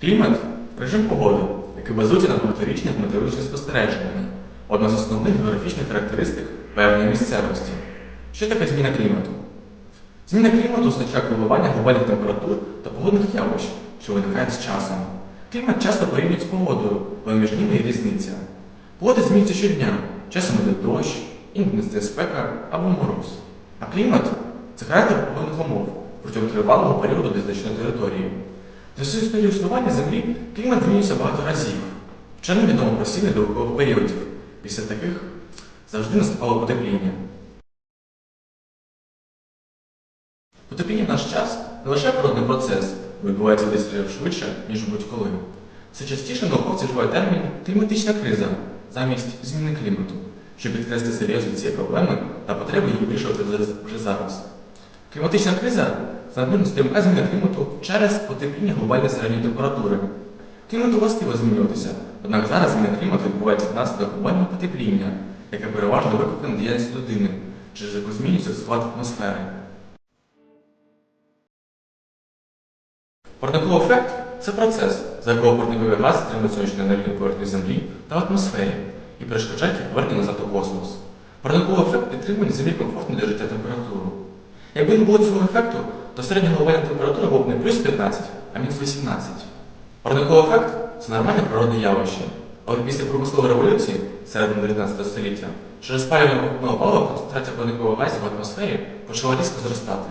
Клімат режим погоди, який базується на багаторічних метеорологічних спостереженнях. Одна з основних географічних характеристик певної місцевості. Що таке зміна клімату? Зміна клімату означає коливання глобальних температур та погодних явищ, що виникають з часом. Клімат часто порівнюють з погодою, але між ними є різниця. Погода змінюється щодня, часом іде дощ, іноді спека або мороз. А клімат це характер погодних умов протягом тривалого періоду для значної території. За всю історію існування Землі клімат змінюється багато разів. Вченим відомо про сім недовикових періодів. Після таких завжди наступало потепління. Потепління в наш час не лише природний процес, відбувається десь швидше, ніж будь-коли. Все частіше науковці вживають термін кліматична криза замість зміни клімату, щоб підкреслити серйозність цієї проблеми та потреби її вирішувати вже зараз. Кліматична криза надмірно стрімка зміна клімату через потепління глобальної середньої температури. Клімату властиво змінюватися, однак зараз зміна клімату відбувається внаслідок глобального потепління, яке переважно викликане діяльністю людини, через яку змінюється склад атмосфери. Парниковий ефект це процес, за якого парникові гази стримують сонячну енергію поверхні Землі та в атмосфері і перешкоджають їх повернення назад у космос. Парниковий ефект підтримує Землі комфортну для життя температуру. Якби не було цього ефекту, то середня глобальна температура була б не плюс 15, а мінус 18. Парниковий ефект це нормальне природне явище. Але після промислової революції середини 19 століття через спалювання покупного палива концентрація парникових газів в атмосфері почала різко зростати.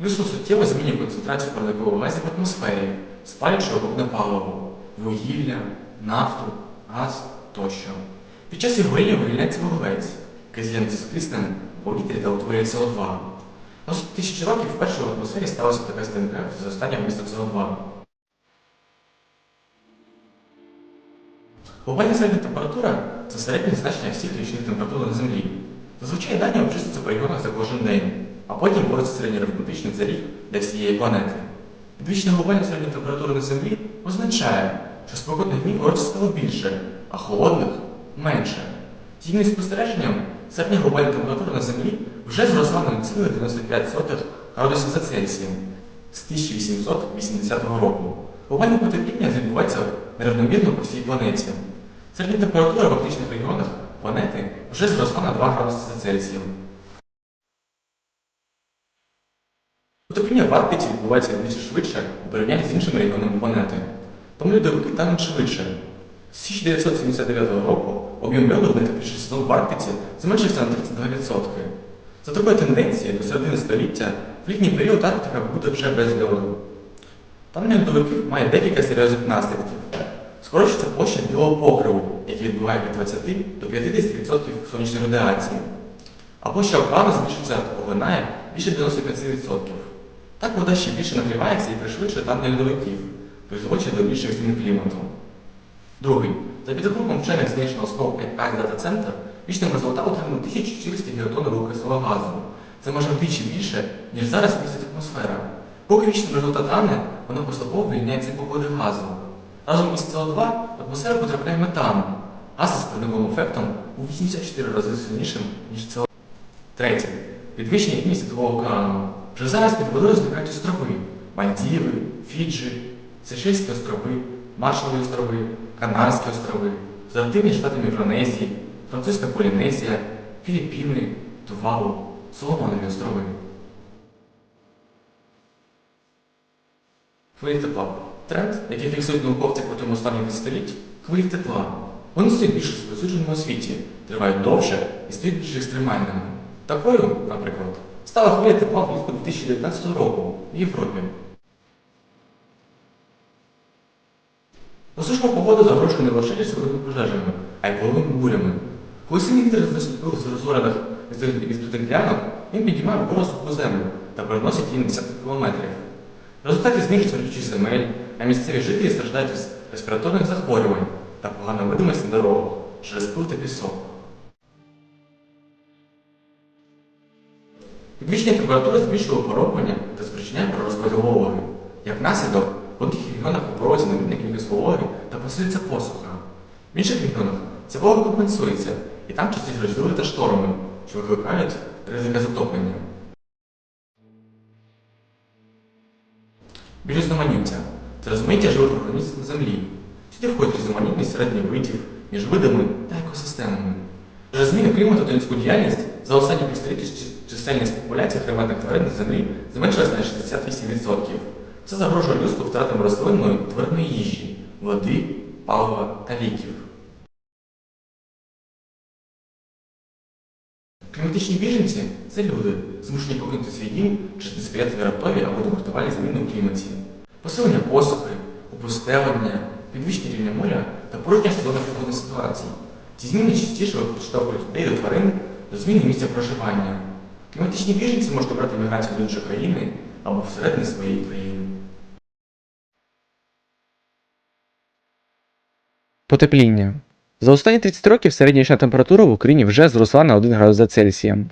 Людство суттєво змінює концентрацію парникових газів в атмосфері, спалюючи окопне паливо, вугілля, нафту, газ тощо. Під час їх горіння вивільняється вуглець, який з'єднується з киснем в повітрі та утворює СО2. На тисячі років вперше в атмосфері сталося таке стрімке зростання вмісту СО2. Глобальна середня температура це середнє значення всіх річних температур на Землі. Зазвичай дані обчислюються по регіонах за кожен день, а потім борються середньоарифметичний за рік для всієї планети. Підвищення глобальної середньої температури на Землі означає, що спекотних днів році стало більше, а холодних менше. Згідно з спостереженням, середня глобальна температура на Землі вже зросла на 0,95 градусів за Цельсієм з 1880 року. Глобальне потепління відбувається нерівномірно по всій планеті. Середня температура в арктичних регіонах планети вже зросла на 2 градуси за Цельсієм. Потепління в Арктиці відбувається більше швидше у порівнянні з іншими регіонами планети. Тому льодовики тануть швидше. З 1979 року об'єм льоду в найтепліший сезон в Арктиці зменшився на 32%. За такою тенденцією до середини століття в літній період Арктика буде вже без льоду. Танення льодовиків має декілька серйозних наслідків. Скорочується площа білого покриву, який відбуває від 20 до 50% сонячної радіації. А площа океану збільшується та поглинає більше 95%. Так вода ще більше нагрівається і пришвидшує танення льодовиків, призводячи до більшої зміни клімату. Другий. За підрахунком вчених з National Snow Ice Data Center, вічним результатом отримано 1400 гігатонн вуглекислого газу. Це майже вдвічі більше, ніж зараз містить атмосфера. Поки вічний результат ране, воно поступово вивільняється і поклади газу. Разом із СО2 в атмосферу потрапляє метан. Газ з парниковим ефектом у 84 рази сильнішим, ніж СО2. Третє. Підвищення рівня Світового океану. Вже зараз під водою зникають острови Мальдіви, Фіджі, Сейшельські острови, Маршалові острови, Канарські острови, Федеративні штати Мікронезії, Французька Полінезія, Філіппіни, Тувалу, Соломонові острови. Хвилі тепла. Тренд, який фіксують науковці протягом останніх десятиліть, хвилі тепла. Вони стають більш розповсюдженими у світі, тривають довше і стають більш екстремальними. Такою, наприклад, стала хвиля тепла влітку 2019 року в Європі. Посушна погода загрожує не лише лісовими пожежами, а й половими бурями. Сильний вітер знесуть з розгорених відкритих ділянок, він підіймає вгору суху землю та переносить її на десятки кілометрів. В результаті знижується родючість земель, а місцеві жителі страждають від респіраторних захворювань та поганої видимості на дорогах через пил та пісок. Підвищення температури збільшує опороблення та спричиняє пророзподіл вологи. Як наслідок, в одних регіонах опорозі на кількість вологи та посилюється посуха. В інших регіонах ця волога компенсується, і там частіше та шторми, що викликають ризики затоплення. Біорізноманіття. це розмаїття живих організмів на землі. Сюди входить різноманітність середніх видів між видами та екосистемами. Через зміни клімату та людську діяльність за останні півстоліття чисельність популяції хребетних тварин на землі зменшилась на 68%. Це загрожує людству втратами рослинної та тваринної їжі, води, палива та ліків. Кліматичні біженці це люди, змушені покинути свій дім через несприятливі раптові або демонструвальні зміни у кліматі. Посилення посухи, опустелення, підвищення рівня моря та порожня сезонних погодних ситуацій. Ці зміни частіше використовують людей до тварин до зміни місця проживання. Кліматичні біженці можуть обрати міграцію до іншої країни або всередині своєї країни. Потепління. За останні 30 років середньорічна температура в Україні вже зросла на 1 градус за Цельсієм.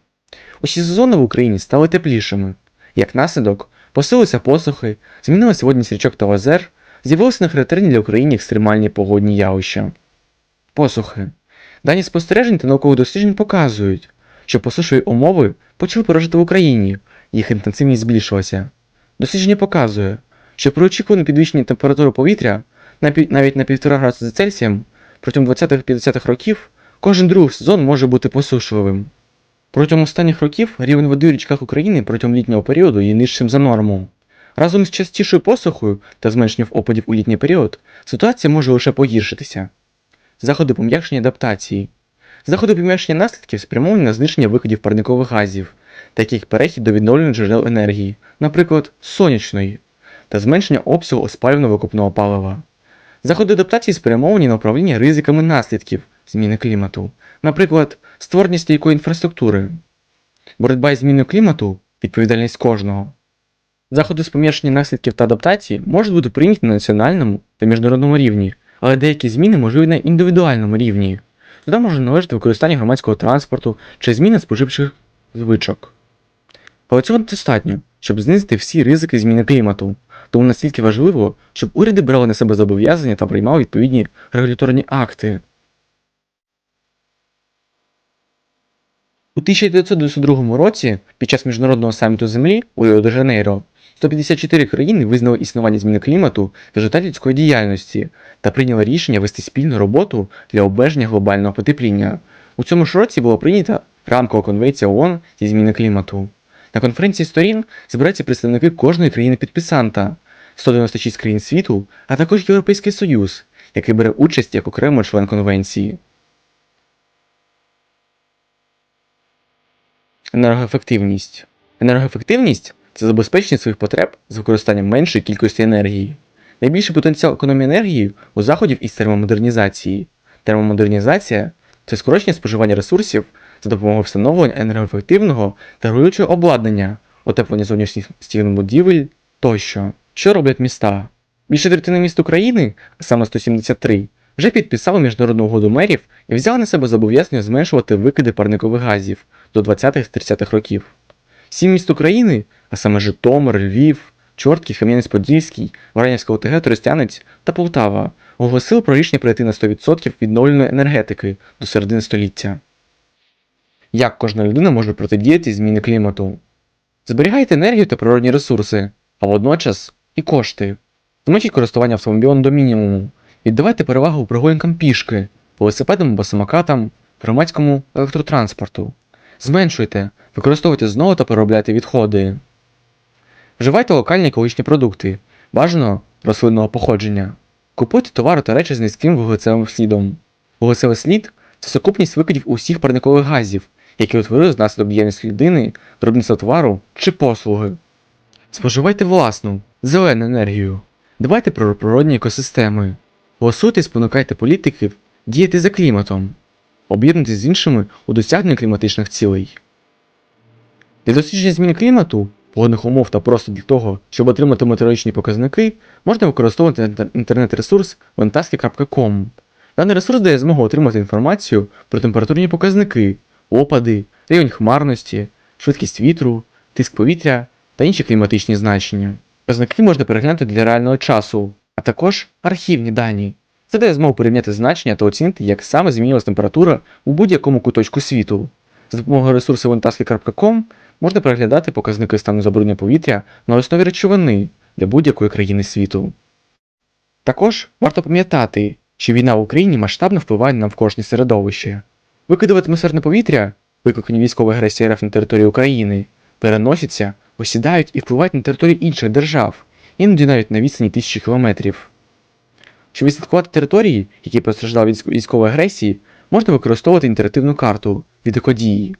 Усі сезони в Україні стали теплішими. Як наслідок, посилилися посухи, змінилася водність річок та озер, з'явилися нехарактерні для України екстремальні погодні явища. Посухи. Дані спостережень та наукових досліджень показують, що посушові умови почали пережити в Україні, їх інтенсивність збільшилася. Дослідження показує, що при очікуванні підвищенні температури повітря навіть на 1,5 градуса за Цельсієм протягом 20-50-х років кожен другий сезон може бути посушливим. Протягом останніх років рівень води у річках України протягом літнього періоду є нижчим за норму. Разом з частішою посухою та зменшенням опадів у літній період ситуація може лише погіршитися. Заходи пом'якшення адаптації. Заходи пом'якшення наслідків спрямовані на зниження викидів парникових газів, таких як перехід до відновлюваних джерел енергії, наприклад, сонячної, та зменшення обсягу спалювально-викопного палива. Заходи адаптації спрямовані на управління ризиками наслідків зміни клімату, наприклад, створення стійкої інфраструктури. Боротьба із зміною клімату відповідальність кожного. Заходи з пом'якшення наслідків та адаптації можуть бути прийняті на національному та міжнародному рівні, але деякі зміни можливі на індивідуальному рівні. Туди може належати використання громадського транспорту чи зміни споживчих звичок. Але цього недостатньо, щоб знизити всі ризики зміни клімату. Тому настільки важливо, щоб уряди брали на себе зобов'язання та приймали відповідні регуляторні акти. У 1992 році, під час міжнародного саміту Землі у Ріо-де-Жанейро, 154 країни визнали існування зміни клімату в результаті людської діяльності та прийняли рішення вести спільну роботу для обмеження глобального потепління. У цьому ж році була прийнята рамкова конвенція ООН зі зміни клімату. На конференції сторін збираються представники кожної країни-підписанта, 196 країн світу, а також Європейський Союз, який бере участь як окремий член конвенції. Енергоефективність. Енергоефективність це забезпечення своїх потреб з використанням меншої кількості енергії. Найбільший потенціал економії енергії у заходів із термомодернізації. Термомодернізація це скорочення споживання ресурсів за допомогою встановлення енергоефективного та регулюючого обладнання, утеплення зовнішніх стін будівель тощо. Що роблять міста? Більше третини міст України, саме 173, вже підписали міжнародну угоду мерів і взяли на себе зобов'язання зменшувати викиди парникових газів до 20-30-х років. Сім міст України, а саме Житомир, Львів, Чортків, Кам'янець-Подільський, Варанівська ОТГ, Тростянець та Полтава оголосили про рішення перейти на 100% відновленої енергетики до середини століття. Як кожна людина може протидіяти зміни клімату? Зберігайте енергію та природні ресурси, а водночас і кошти. Зменшіть користування автомобілем до мінімуму. Віддавайте перевагу прогулянкам пішки, велосипедам або самокатам, громадському електротранспорту. Зменшуйте, використовуйте знову та переробляйте відходи. Вживайте локальні екологічні продукти, бажано рослинного походження. Купуйте товари та речі з низьким вуглецевим слідом. Вуглецевий слід це сукупність викидів усіх парникових газів, які утворились внаслідок діяльності людини, виробництва товару чи послуги. Споживайте власну, зелену енергію. Дбайте про природні екосистеми. Голосуйте і спонукайте політиків діяти за кліматом. Об'єднуйтесь з іншими у досягненні кліматичних цілей. Для дослідження зміни клімату, погодних умов та просто для того, щоб отримати метеорологічні показники, можна використовувати інтернет-ресурс ventaski.com. Даний ресурс дає змогу отримати інформацію про температурні показники, опади, рівень хмарності, швидкість вітру, тиск повітря та інші кліматичні значення. Показники можна переглянути для реального часу, а також архівні дані. Це дає змогу порівняти значення та оцінити, як саме змінилась температура у будь-якому куточку світу. За допомогою ресурсу ventaski.com можна переглядати показники стану забруднення повітря на основі речовини для будь-якої країни світу. Також варто пам'ятати, що війна в Україні масштабно впливає на навколишнє середовище. Викиди в атмосферне повітря, викликані військової агресії РФ на території України, переносяться, осідають і впливають на території інших держав, іноді навіть на відстані тисячі кілометрів. Щоб відслідкувати території, які постраждали від військової агресії, можна використовувати інтерактивну карту від екодії.